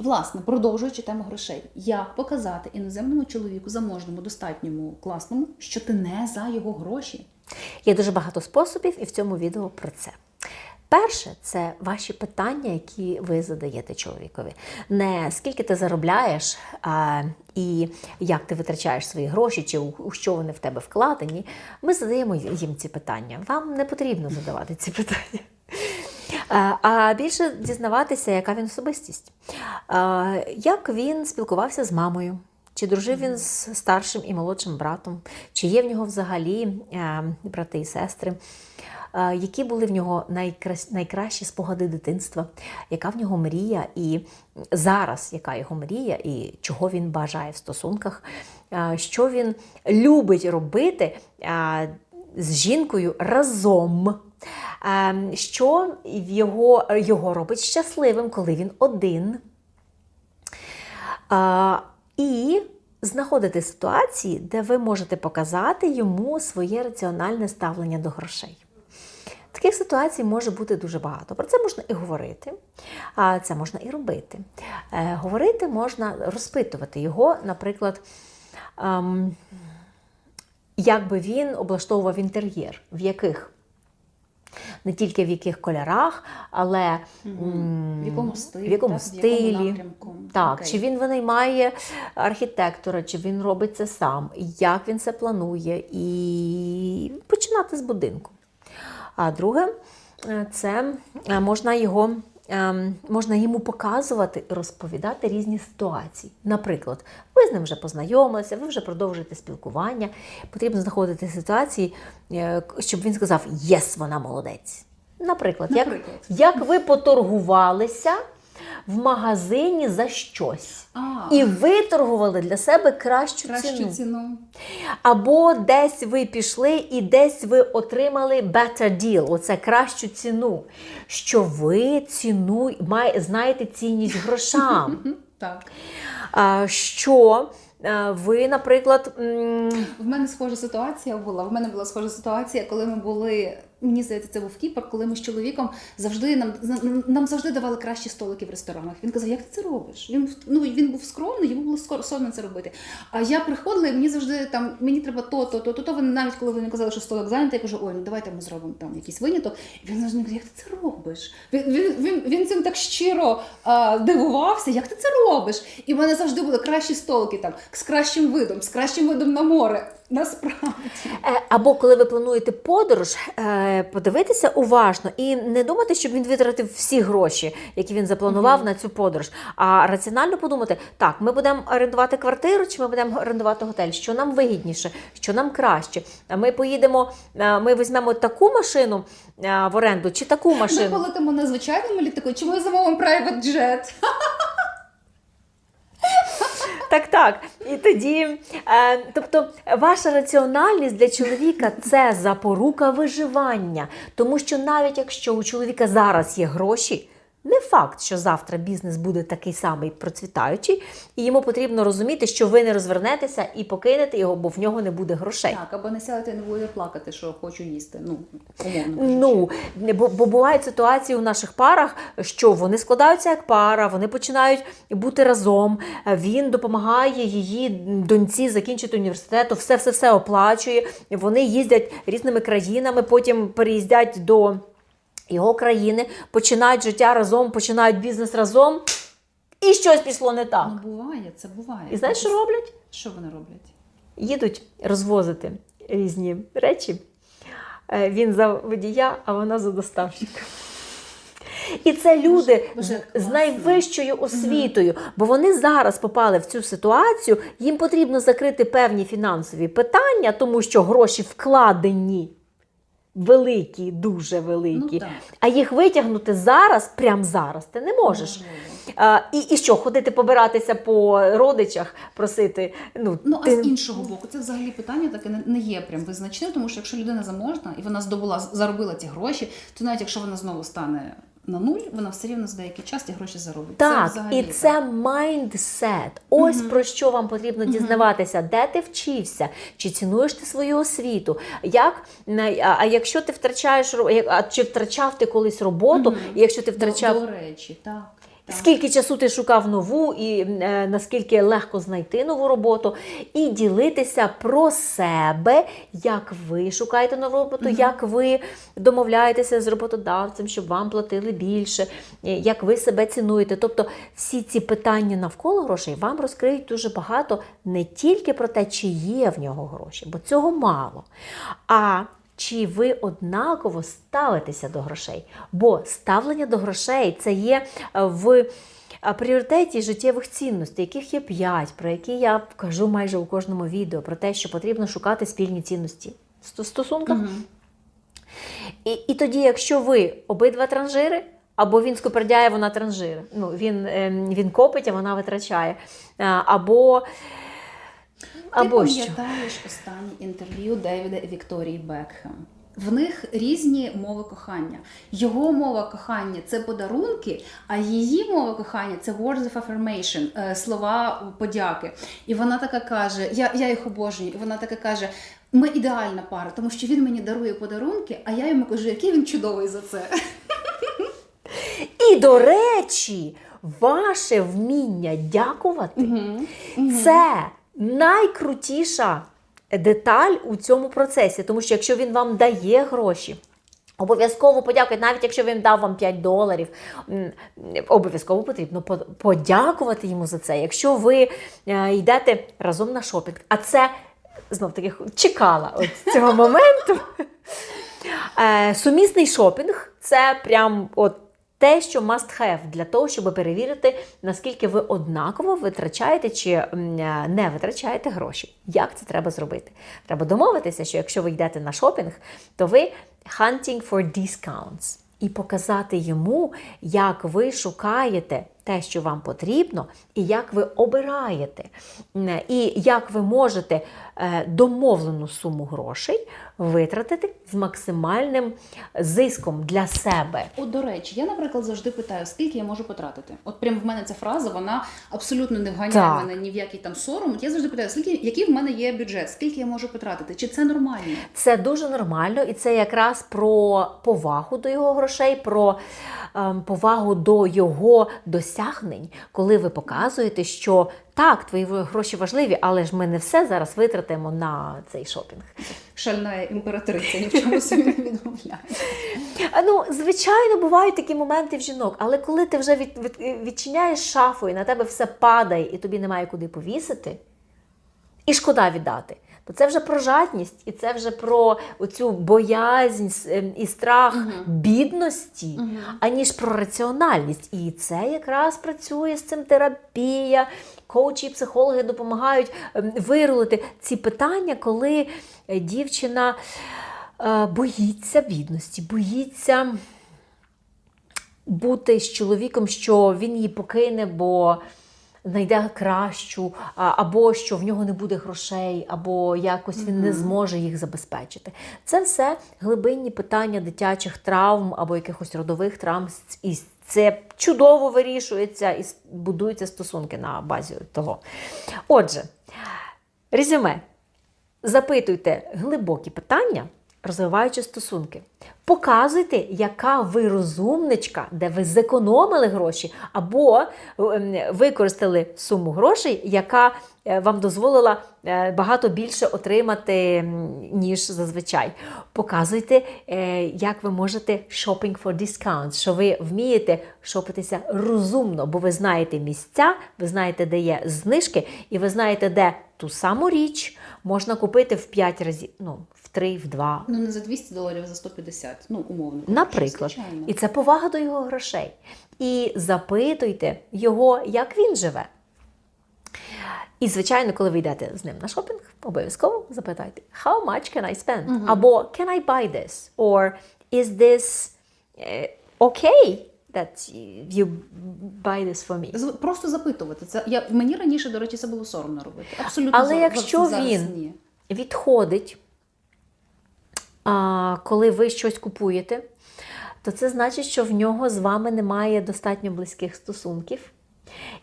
Власне, продовжуючи тему грошей, як показати іноземному чоловіку, заможному, достатньому, класному, що ти не за його гроші? Є дуже багато способів, і в цьому відео про це. Перше, це ваші питання, які ви задаєте чоловікові. Не скільки ти заробляєш а, і як ти витрачаєш свої гроші, чи у, що вони в тебе вкладені. Ми задаємо їм ці питання. Вам не потрібно задавати ці питання. А, А більше дізнаватися, яка він особистість, як він спілкувався з мамою, чи дружив він з старшим і молодшим братом, чи є в нього взагалі е, брати і сестри, Е, які були в нього найкращі спогади дитинства, яка в нього мрія, і зараз яка його мрія, і чого він бажає в стосунках, е, що він любить робити е, з жінкою разом. Е, Що його, його робить щасливим, коли він один. І знаходити ситуації, де ви можете показати йому своє раціональне ставлення до грошей. Таких ситуацій може бути дуже багато. Про це можна і говорити, а це можна і робити. Е, говорити можна розпитувати його, наприклад, ем, як би він облаштовував інтер'єр, в яких. Не тільки в яких кольорах, але В якому стилі, в якому так, в якому. Так, okay. чи він винаймає архітектора, чи він робить це сам, як він це планує, і починати з будинку. А друге, е, це е, можна його. Ем, Можна йому показувати і розповідати різні ситуації. Наприклад, ви з ним вже познайомилися, ви вже продовжуєте спілкування. Потрібно знаходити ситуації, е, щоб він сказав Єс, вона молодець. Наприклад, як, Наприклад. як ви поторгувалися в магазині за щось А, і виторгували для себе кращу, кращу ціну. ціну. Або десь ви пішли і десь ви отримали better deal, оце кращу ціну. Що ви ціну має, знаєте цінність грошам. Так. Що ви, наприклад, В мене схожа ситуація була. В мене була схожа ситуація, коли ми були. Мені здається, це був Кіпр, коли ми з чоловіком завжди нам нам завжди давали кращі столики в ресторанах. Він казав, як ти це робиш? Він ну він був скромний, йому було соромно це робити. А я приходила, і мені завжди там мені треба то, то, то, то, то. Вони навіть коли вони казали, що столик зайнятий, я кажу, ой, ну давайте ми зробимо там якийсь виняток. І він завжди каже, як ти це робиш? Він він, він, він цим так щиро а, дивувався, як ти це робиш? І в мене завжди були кращі столики там з кращим видом, з кращим видом на море. Насправді. Е, Або коли ви плануєте подорож, е, подивитися уважно і не думати, щоб він витратив всі гроші, які він запланував на цю подорож, а раціонально подумати: так, ми будемо орендувати квартиру, чи ми будемо орендувати готель, що нам вигідніше, що нам краще. Ми поїдемо, е, ми візьмемо таку машину е, в оренду, чи таку Ми машину. полетимо на звичайному літаку, чи ми замовимо private jet? Так, так. І тоді, е, тобто, ваша раціональність для чоловіка це запорука виживання. Тому що навіть якщо у чоловіка зараз є гроші, не факт, що завтра бізнес буде такий самий процвітаючий, і йому потрібно розуміти, що ви не розвернетеся і покинете його, бо в нього не буде грошей. Так, або не сядете не будете плакати, що хочу їсти. Ну, умовно. Ну, бо, бо бувають ситуації у наших парах, що вони складаються як пара, вони починають бути разом. Він допомагає її доньці закінчити університету, все все все оплачує. Вони їздять різними країнами, потім переїздять до його країни, починають життя разом, починають бізнес разом, і щось пішло не так. Ну, буває, це буває. І знаєш, що роблять? Що вони роблять? їдуть розвозити різні речі. Е, Він за водія, а вона за доставщика. І це люди Боже, з- найвищою освітою, бо вони зараз попали в цю ситуацію, їм потрібно закрити певні фінансові питання, тому що гроші вкладені великі, дуже великі. Ну, а їх витягнути зараз, прямо зараз, ти не можеш. А, і, і що, ходити побиратися по родичах, просити. Ну, Ну, а з іншого боку, це взагалі питання таке не, не є прям визначним, тому що якщо людина заможна і вона здобула, заробила ці гроші, то навіть якщо вона знову стане на нуль, вона все рівно за деякий час ті гроші заробить. Так, взагалі і це майндсет. Ось про що вам потрібно дізнаватися, де ти вчився, чи цінуєш ти свою освіту. Як, а, а якщо ти втрачаєш а чи втрачав ти колись роботу, і якщо ти До, втрачав до речі, так. Скільки часу ти шукав нову, і е, наскільки легко знайти нову роботу, і ділитися про себе, як ви шукаєте нову роботу, як ви домовляєтеся з роботодавцем, щоб вам платили більше, е, як ви себе цінуєте. Тобто всі ці питання навколо грошей вам розкриють дуже багато не тільки про те, чи є в нього гроші, бо цього мало. А чи ви однаково ставитеся до грошей? Бо ставлення до грошей це є е, в е, пріоритеті життєвих цінностей, яких є п'ять, про які я кажу майже у кожному відео, про те, що потрібно шукати спільні цінності в стосунках. І, і тоді, якщо ви обидва транжири, або він скупердяє, вона транжири. Ну, він, ем, він копить, а вона витрачає. Або, або Ти що. пам'ятаєш останнє інтерв'ю Девіда і Вікторії Бекхем? В них різні мови кохання. Його мова кохання це подарунки, а її мова кохання це words of affirmation, е, слова подяки. І вона така каже: я, я їх обожнюю. І вона така каже: ми ідеальна пара, тому що він мені дарує подарунки, а я йому кажу, який він чудовий за це. І, до речі, ваше вміння дякувати це найкрутіша деталь у цьому процесі. Тому що якщо він вам дає гроші, Обов'язково подякувати, навіть якщо він дав вам 5 доларів, обов'язково потрібно подякувати йому за це. Якщо ви е, йдете разом на шопінг, а це знов таки чекала от цього моменту. Е, Сумісний шопінг це прям от те, що must have для того, щоб перевірити, наскільки ви однаково витрачаєте чи е, не витрачаєте гроші. Як це треба зробити? Треба домовитися, що якщо ви йдете на шопінг, то ви hunting for discounts. І показати йому, як ви шукаєте те, що вам потрібно, і як ви обираєте, і як ви можете е, домовлену суму грошей витратити з максимальним зиском для себе. От, до речі, я, наприклад, завжди питаю, скільки я можу потратити. От прям в мене ця фраза, вона абсолютно не вганяє Так. мене ні в який там сором. От я завжди питаю, скільки, який в мене є бюджет, скільки я можу потратити? Чи це нормально? Це дуже нормально, і це якраз про повагу до його грошей, про ем, повагу до його досягнень, коли ви показуєте, що так, твої гроші важливі, але ж ми не все зараз витратимо на цей шопінг. Шальна імператриця ні в чому собі не відмовляє. Ну, звичайно, бувають такі моменти в жінок, але коли ти вже від, від, відчиняєш шафу і на тебе все падає, і тобі немає куди повісити, і шкода віддати, то це вже про жадність, і це вже про оцю боязнь ем, і страх бідності, аніж про раціональність. І це якраз працює з цим терапія. Коучі і психологи допомагають ем, вирулити ці питання, коли е, дівчина е, боїться бідності, боїться бути з чоловіком, що він її покине, бо знайде кращу, або що в нього не буде грошей, або якось він не зможе їх забезпечити. Це все глибинні питання дитячих травм або якихось родових травм. І це чудово вирішується і будуються стосунки на базі того. Отже, резюме. Запитуйте глибокі питання, розвиваючи стосунки. Показуйте, яка ви розумничка, де ви зекономили гроші, або ем, використали суму грошей, яка е, вам дозволила е, багато більше отримати, ніж зазвичай. Показуйте, е, як ви можете shopping for discounts, що ви вмієте шопитися розумно, бо ви знаєте місця, ви знаєте, де є знижки, і ви знаєте, де ту саму річ можна купити в 5 разів, ну, 3, в 2. Ну не за 200 доларів, а за 150, ну умовно. Наприклад, Звичайно. і це повага до його грошей. І запитуйте його, як він живе. І, звичайно, коли ви йдете з ним на шопінг, обов'язково запитайте, how much can I spend? Або can I buy this? Or is this eh, okay that you buy this for me? Просто запитувати. Це я мені раніше, до речі, це було соромно робити. Абсолютно Але зо- якщо він ні. відходить, коли ви щось купуєте, то це значить, що в нього з вами немає достатньо близьких стосунків.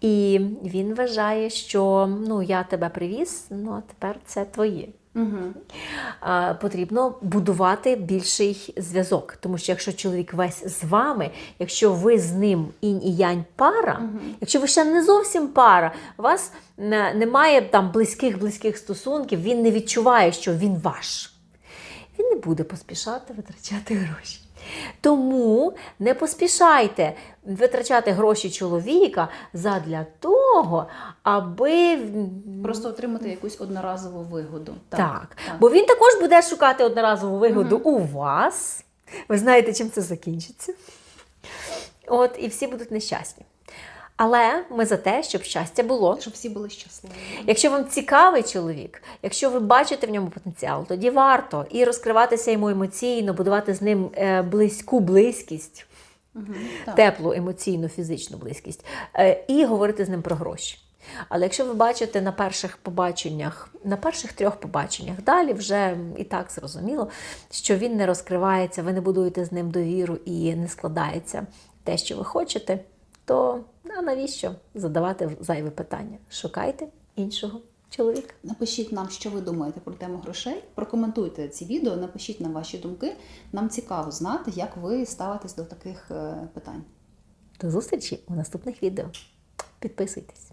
І він вважає, що ну, я тебе привіз, ну а тепер це твоє. Угу. а, потрібно будувати більший зв'язок. Тому що якщо чоловік весь з вами, якщо ви з ним інь і янь пара, якщо ви ще не зовсім пара, у вас немає там близьких близьких стосунків, він не відчуває, що він ваш. Буде поспішати витрачати гроші. Тому не поспішайте витрачати гроші чоловіка задля того, аби Просто отримати якусь одноразову вигоду. так. Бо він також буде шукати одноразову вигоду у вас. Ви знаєте, чим це закінчиться. От, і всі будуть нещасні. Але ми за те, щоб щастя було. Щоб всі були щасливі. Якщо вам цікавий чоловік, якщо ви бачите в ньому потенціал, тоді варто і розкриватися йому емоційно, будувати з ним е, близьку близькість, Угу. Теплу емоційну, фізичну близькість, е, і говорити з ним про гроші. Але якщо ви бачите на перших побаченнях, на перших трьох побаченнях, далі вже і так зрозуміло, що він не розкривається, ви не будуєте з ним довіру і не складається те, що ви хочете, то а навіщо задавати зайве питання? Шукайте іншого чоловіка. Напишіть нам, що ви думаєте про тему грошей. Прокоментуйте ці відео, напишіть нам ваші думки. Нам цікаво знати, як ви ставитесь до таких е, питань. До зустрічі у наступних відео. Підписуйтесь.